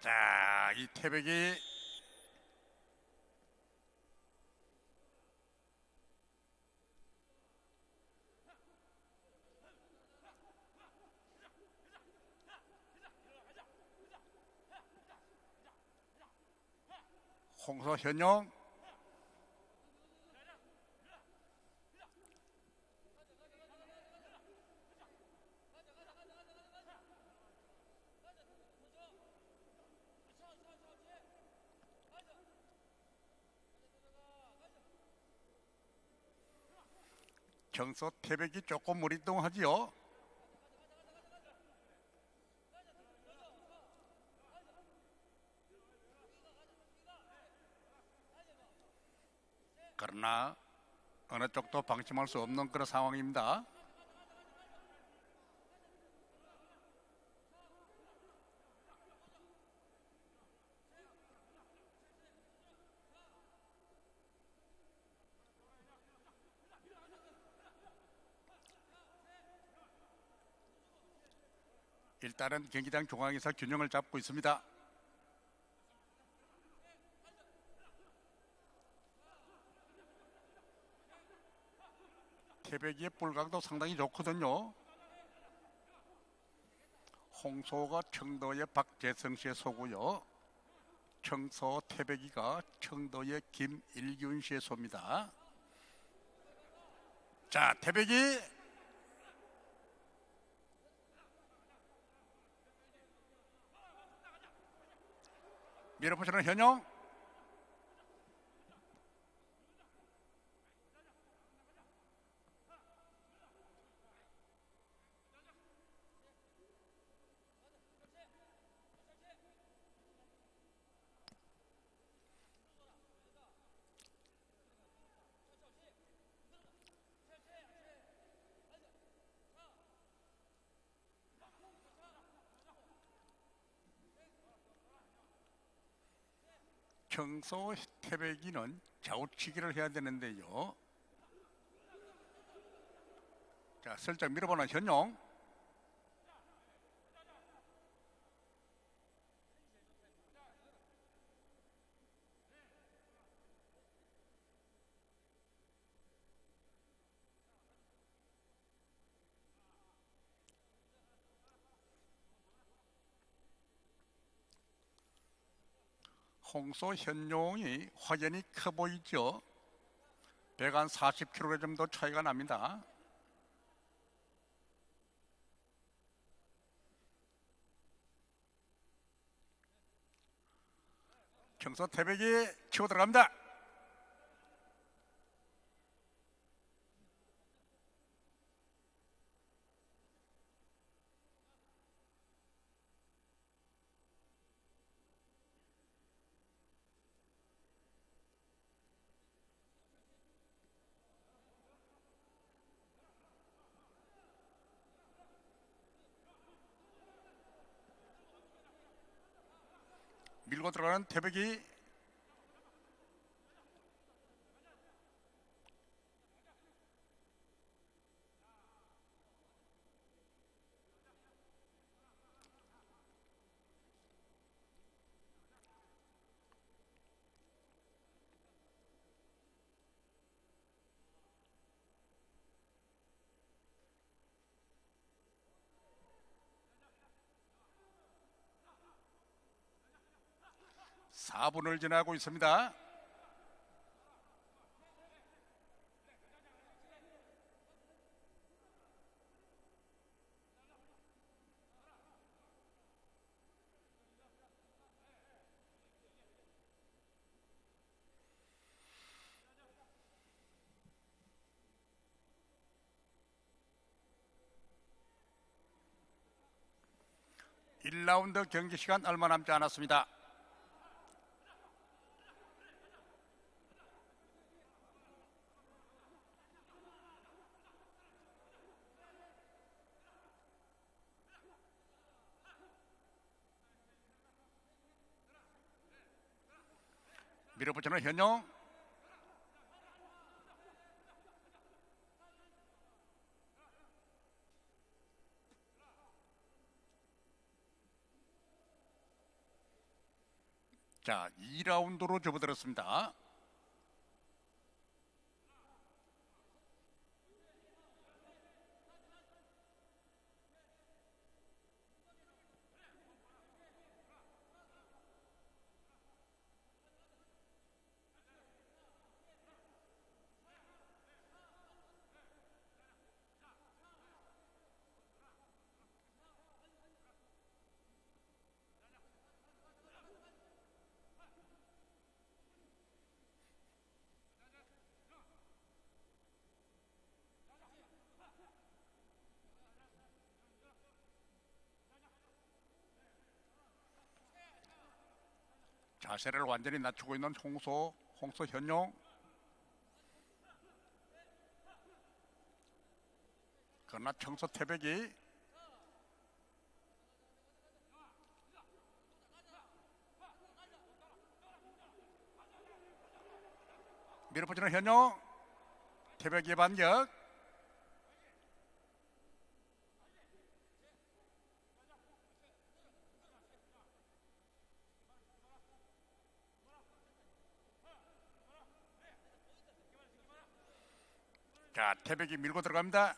자, 이 태백이 홍서 현영 경서 태백이 조금 무리동하지요. 그러나 어느 쪽도 방심할 수 없는 그런 상황입니다. 일단은 경기장 중앙에서 균형을 잡고 있습니다. 태백이의 볼각도 상당히 좋거든요. 홍소가 청도의 박재성 씨의 소고요. 청소 태백이가 청도의 김일균 씨의 소입니다. 자, 태백이 밀어붙이는 현영 청소 태백이는 좌우치기를 해야 되는데요. 자, 슬쩍 밀어보는 현용. 홍소 현용이 확연히 커 보이죠. 100한 40kg 정도 차이가 납니다. 경서 태백이 치고 들어갑니다. 밀고 들어가는 태백이 사분을 지나고 있습니다. 일라운드 경기 시간 얼마 남지 않았습니다. 밀어붙이는 현용 자, 2라운드로 접어들었습니다. 자세를 완전히 낮추고 있는 홍소, 홍소 현용. 그러나 청소 태백이 밀어붙이는 현용 태백이 반격 자 태백이 밀고 들어갑니다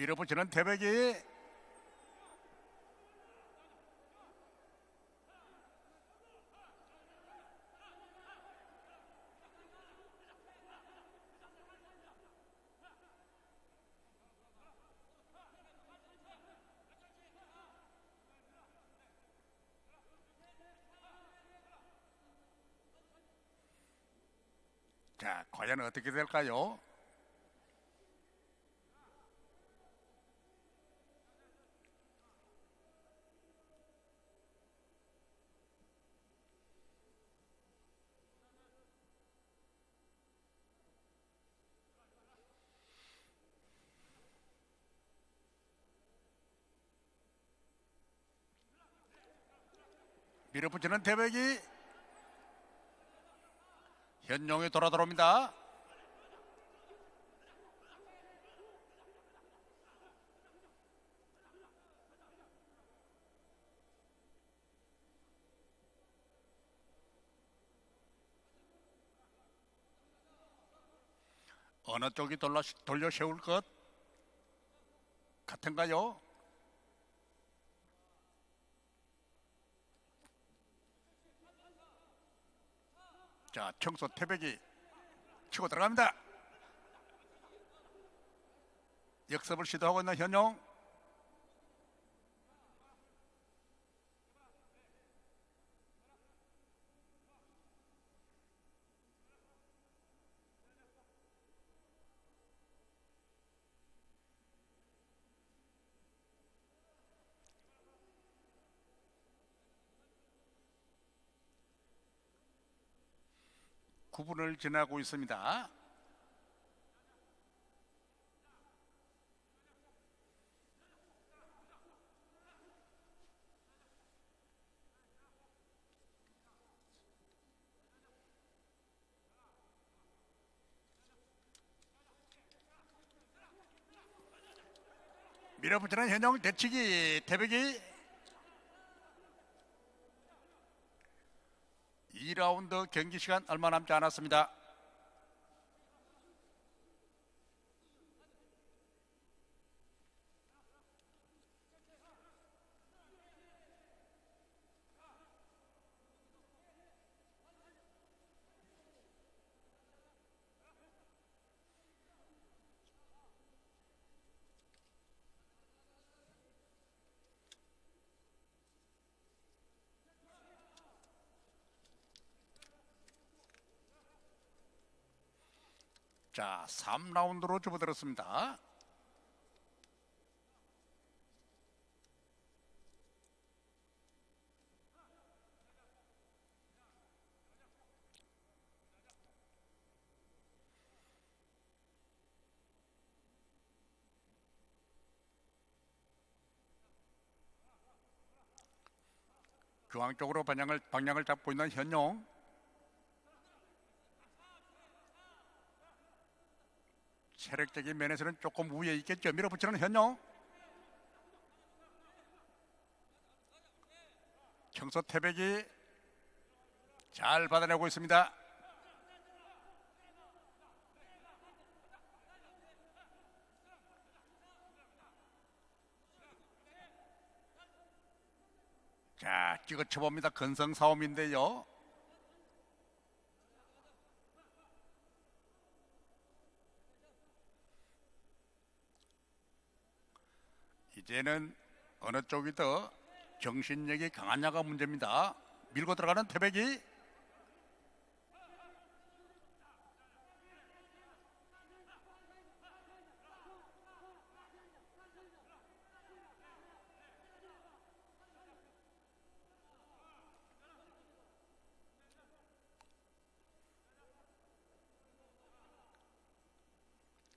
밀어붙이는 태백이 자 과연 어떻게 될까요? 밀어붙이는 태백이 현용이 돌아 들어옵니다. 어느 쪽이 돌려, 세울 것 같은가요? 자, 청소 태백이 치고 들어갑니다. 역습을 시도하고 있는 현용. 구분을 지나고 있습니다. 밀어붙이는 현영 대치기 태백이 2라운드 경기 시간 얼마 남지 않았습니다. 자, 3라운드로 접어들었습니다. 중앙 쪽으로 방향을 방향을 잡고 있는 현용. 체력적인 면에서는 조금 우위에 있겠죠. 밀어붙이는 현용. 청소 태백이 잘 받아내고 있습니다. 자, 찍어쳐 봅니다. 근성 싸움인데요. 이제는 어느 쪽이 더 정신력이 강하냐가 문제입니다. 밀고 들어가는 태백이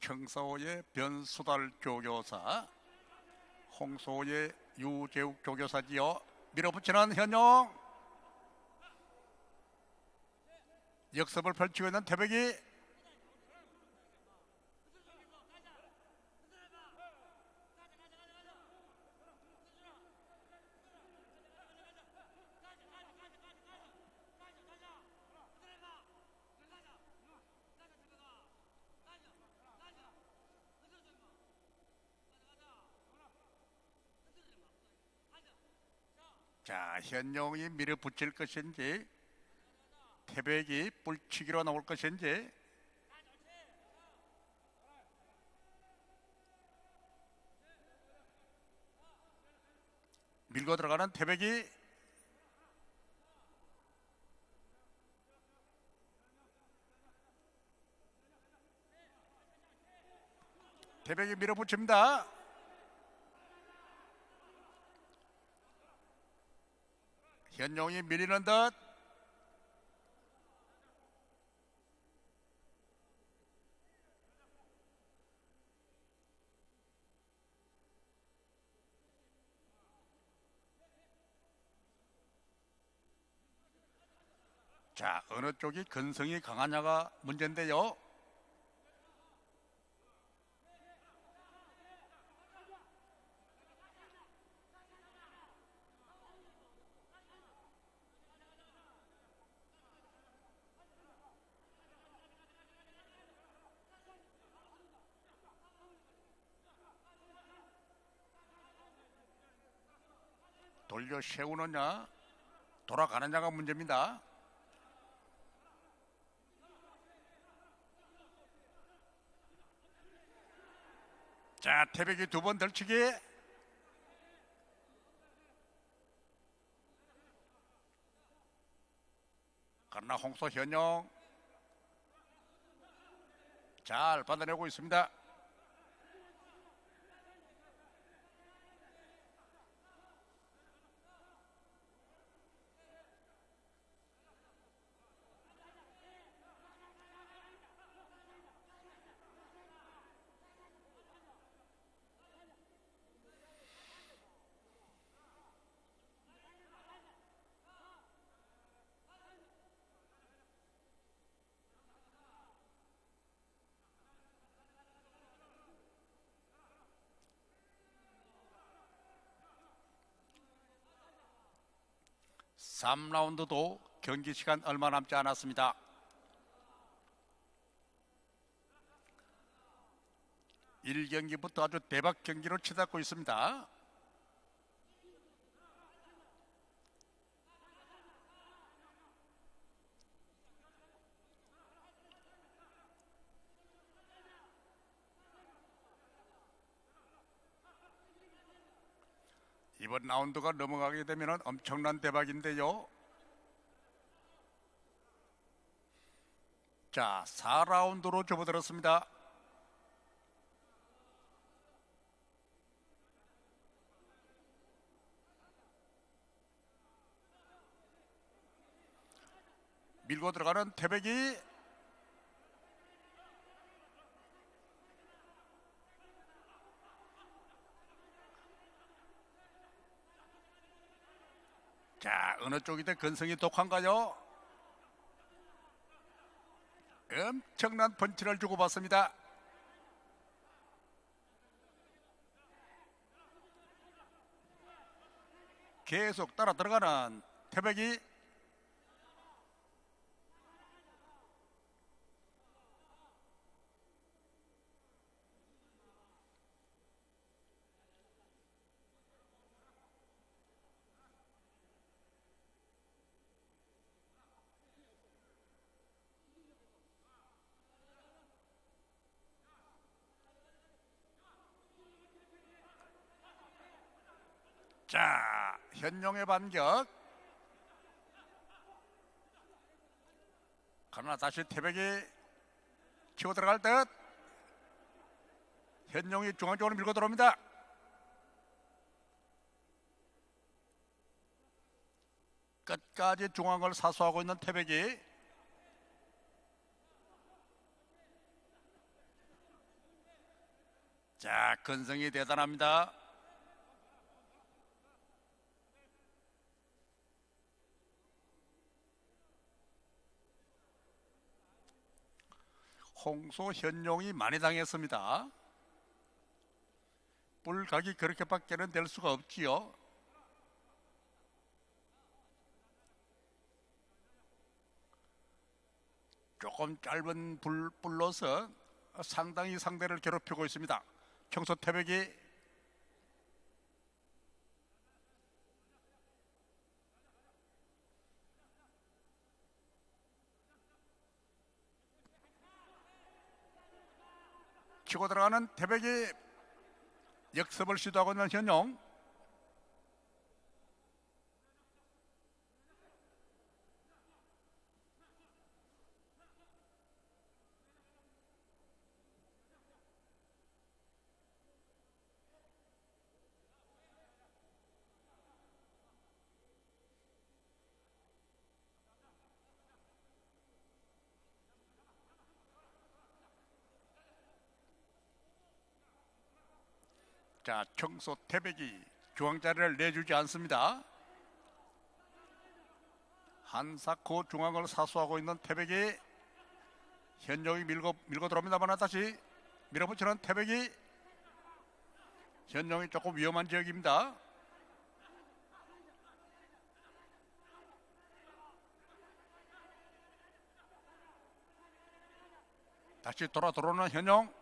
청서의 변수달 조교사 홍소의 유재욱 조교사지요. 밀어붙이는 현용 역습을 펼치고 있는 태백이 자 현용이 밀어 붙일 것인지 태백이 뿔치기로 나올 것인지 밀고 들어가는 태백이 태백이 밀어붙입니다. 현용이 밀리는 듯 자, 어느 쪽이 근성이 강하냐가 문제인데요. 돌려 세우느냐, 돌아가느냐가 문제입니다. 자, 태백이 두 번 덜치기. 그러나 홍소 현영 잘 받아내고 있습니다. 삼라운드도 경기 시간 얼마 남지 않았습니다. 일경기부터 아주 대박 경기로 치닫고 있습니다. 이번 라운드가 넘어가게 되면 엄청난 대박인데요. 자, 4라운드로 접어들었습니다. 밀고 들어가는 태백이 자, 어느 쪽이든 근성이 독한가요? 엄청난 펀치를 주고받습니다. 계속 따라 들어가는 태백이 자, 현용의 반격. 그러나 다시 태백이 치고 들어갈 듯. 현용이 중앙 쪽으로 밀고 들어옵니다. 끝까지 중앙을 사수하고 있는 태백이 자, 근성이 대단합니다. 홍소 현용이 많이 당했습니다. 뿔각이 그렇게밖에는 될 수가 없지요. 조금 짧은 불, 불로서 상당히 상대를 괴롭히고 있습니다. 청소 태백이 치고 들어가는 태백이 역습을 시도하고 있는 현용 자 청소 태백이 중앙자리를 내주지 않습니다. 한사코 중앙을 사수하고 있는 태백이 현용이 밀고 밀고 들어옵니다만 다시 밀어붙이는 태백이 현용이 조금 위험한 지역입니다. 다시 돌아 들어오는 현용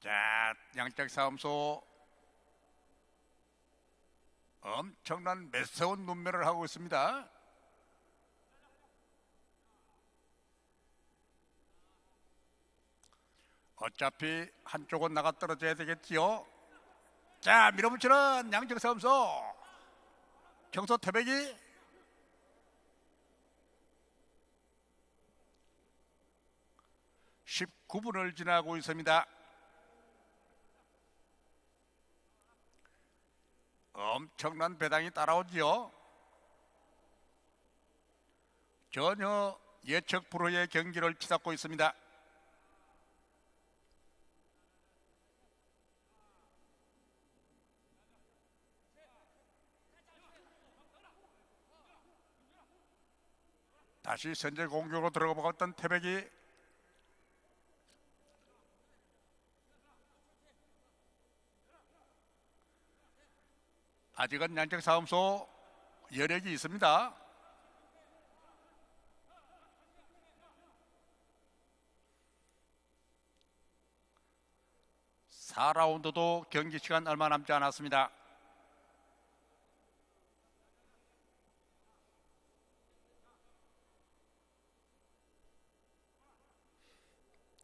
자, 양적 사무소 엄청난 매서운 눈매를 하고 있습니다. 어차피 한쪽은 나가 떨어져야 되겠지요. 자, 밀어붙이는 양적 사무소 청소 태백이 (19분을) 지나고 있습니다. 엄청난 배당이 따라오지요. 전혀 예측 불허의 경기를 치닫고 있습니다. 다시 선제 공격으로 들어가 보았던 태백이 아직은 양적 사무소 여력이 있습니다. (4라운드도) 경기 시간 얼마 남지 않았습니다.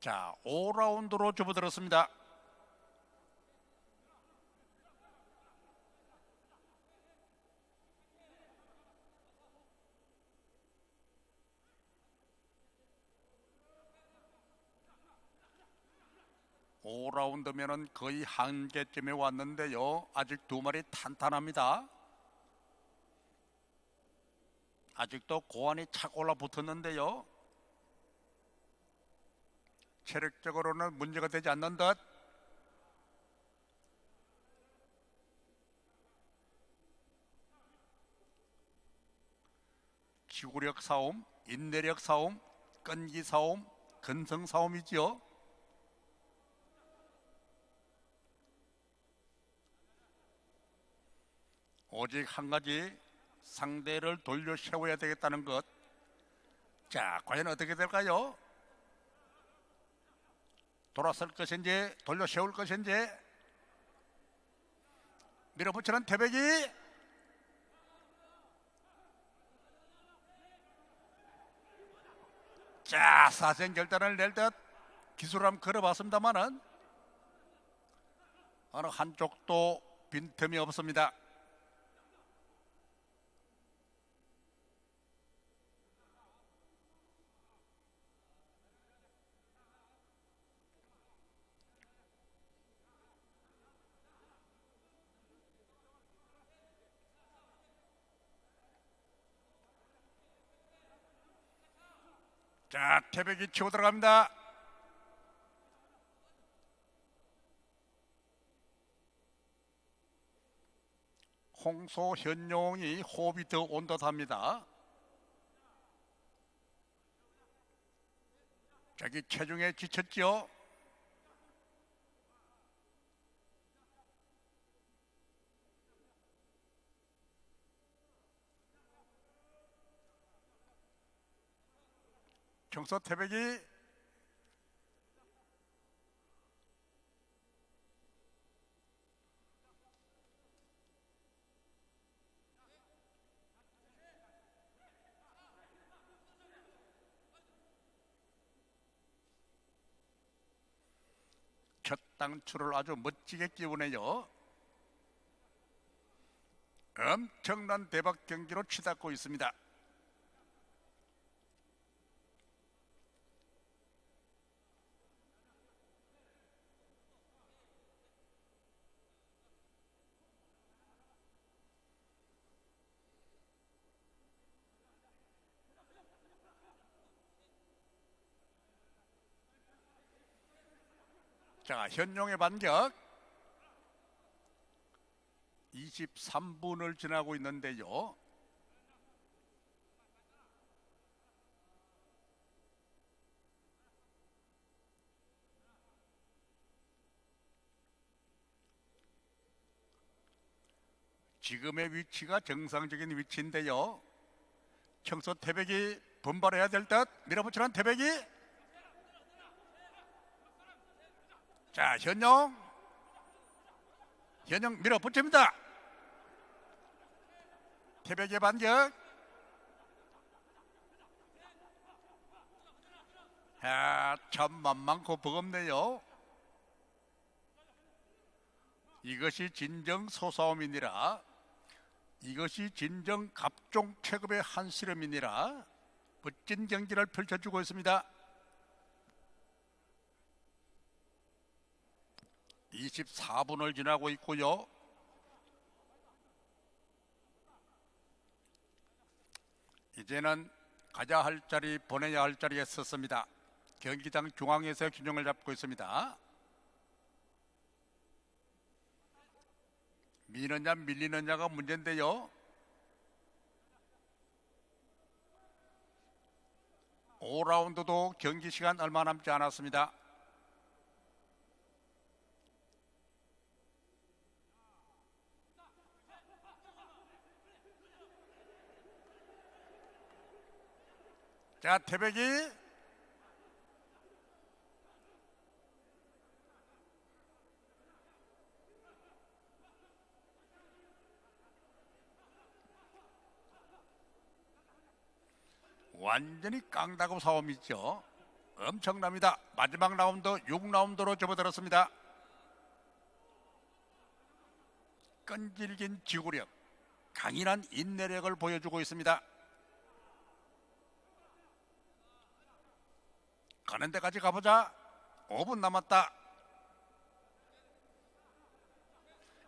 자, 5라운드로 접어들었습니다. 오라운드면은 거의 한계점에 왔는데요. 아직 두 마리 탄탄합니다. 아직도 고환이 착 올라붙었는데요. 체력적으로는 문제가 되지 않는 듯. 지구력 싸움, 인내력 싸움, 끈기 싸움, 근성 싸움이지요. 오직 한 가지 상대를 돌려 세워야 되겠다는 것. 자, 과연 어떻게 될까요? 돌아설 것인지 돌려 세울 것인지 밀어붙이는 태백이 자 사생 결단을 낼듯 기술을 한번 걸어봤습니다만은 어느 한쪽도 빈틈이 없습니다. 자, 태백이 치고 들어갑니다. 홍소 현용이 호흡이 더 온 듯합니다. 자기 체중에 지쳤지 경서 태백이 첫 당추를 아주 멋지게 끼우네요. 엄청난 대박 경기로 치닫고 있습니다. 자, 현용의 반격 23분을 지나고 있는데요. 지금의 위치가 정상적인 위치인데요. 청소 태백이 분발해야 될 듯 밀어붙이는 태백이 자, 현영. 현영 밀어붙입니다. 태백의 반격. 아, 참 만만코 버겁네요. 이것이 진정 소싸움이니라. 이것이 진정 갑종 체급의 한시름이니라. 멋진 경기를 펼쳐주고 있습니다. 24분을 지나고 있고요. 이제는 가야 할 자리 보내야 할 자리에 섰습니다. 경기장 중앙에서 균형을 잡고 있습니다. 미느냐 밀리느냐가 문제인데요. 오라운드도 경기 시간 얼마 남지 않았습니다. 자, 태백이 완전히 깡다구 싸움이죠. 엄청납니다. 마지막 라운드 6라운드로 접어들었습니다. 끈질긴 지구력, 강인한 인내력을 보여주고 있습니다. 가는 데까지 가보자. 5분 남았다.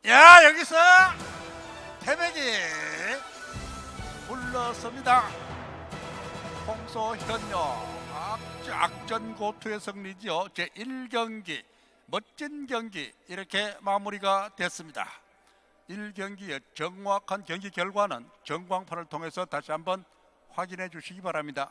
야 여기서 태백이 불렀습니다. 홍소현녀 악- 악전고투의 승리지요. 제 1경기 멋진 경기 이렇게 마무리가 됐습니다. 1경기의 정확한 경기 결과는 전광판을 통해서 다시 한번 확인해 주시기 바랍니다.